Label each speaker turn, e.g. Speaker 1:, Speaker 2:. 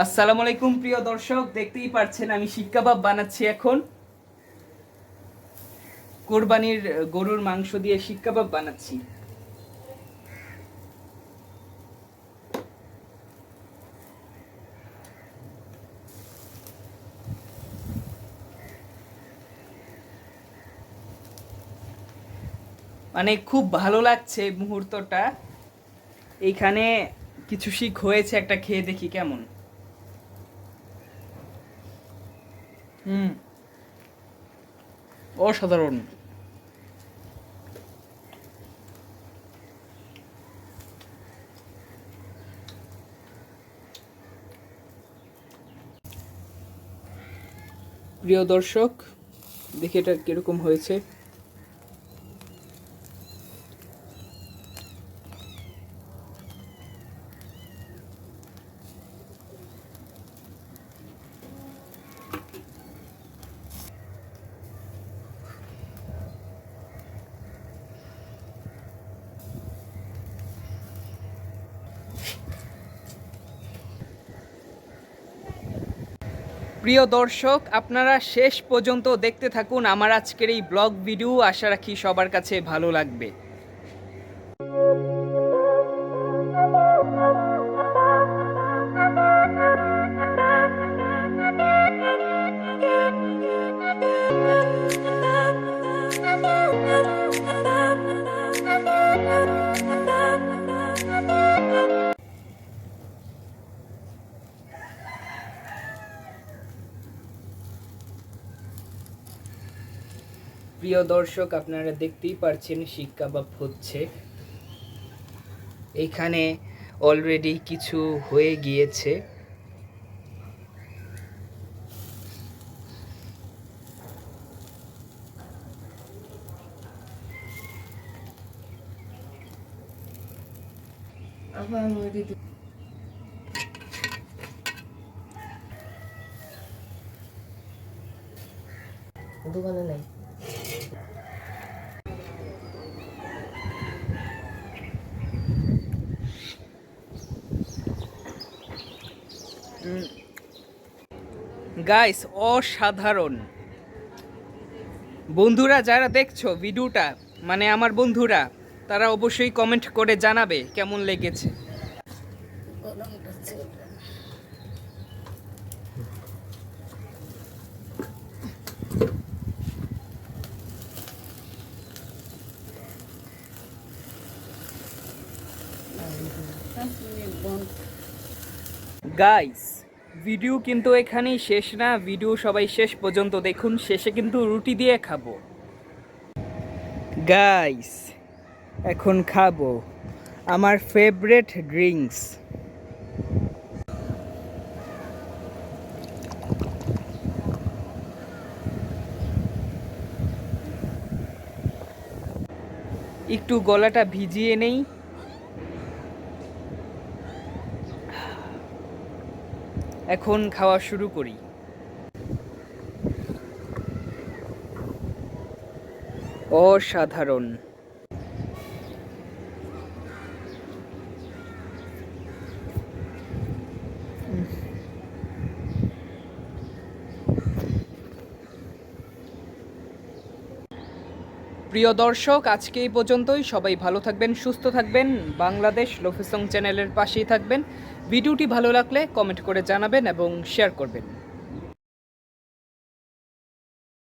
Speaker 1: আসসালামু আলাইকুম, প্রিয় দর্শক। দেখতেই পাচ্ছেন আমি শিক কাবাব বানাচ্ছি এখন। কোরবানির গরুর মাংস দিয়ে শিক কাবাব বানাচ্ছি। মানে খুব ভালো লাগছে মুহূর্তটা। এইখানে কিছু শিখ হয়েছে, একটা খেয়ে দেখি কেমন। হুম। অসাধারণ। প্রিয় দর্শক দেখি এটা কীরকম হয়েছে। প্রিয় দর্শক, আপনারা শেষ পর্যন্ত দেখতে থাকুন আমার আজকের এই ব্লগ ভিডিও। আশা রাখি সবার কাছে ভালো লাগবে। প্রিয় দর্শক, আপনারা দেখতেই পারছেন শিক কাবাব হচ্ছে। এখানে অলরেডি কিছু হয়ে গিয়েছে।
Speaker 2: দোকানে নাই।
Speaker 1: গাইস, অসাধারণ। বন্ধুরা, যারা দেখছ ভিডিওটা মানে আমার বন্ধুরা, তারা অবশ্যই কমেন্ট করে জানাবে কেমন লেগেছে। গাইস ভিডিও কিন্তু এখানেই শেষ না, ভিডিও সবাই শেষ পর্যন্ত দেখুন, শেষে কিন্তু রুটি দিয়ে খাব। গাইস এখন খাব আমার ফেভারেট ড্রিঙ্কস একটু গলাটা ভিজিয়ে নেই। এখন খাওয়া শুরু করি। অসাধারণ। প্রিয় দর্শক, আজকে এই পর্যন্তই। সবাই ভালো থাকবেন, সুস্থ থাকবেন। বাংলাদেশ লোফেসং চ্যানেলের পাশেই থাকবেন। ভিডিওটি ভালো লাগলে কমেন্ট করে জানাবেন এবং শেয়ার করবেন।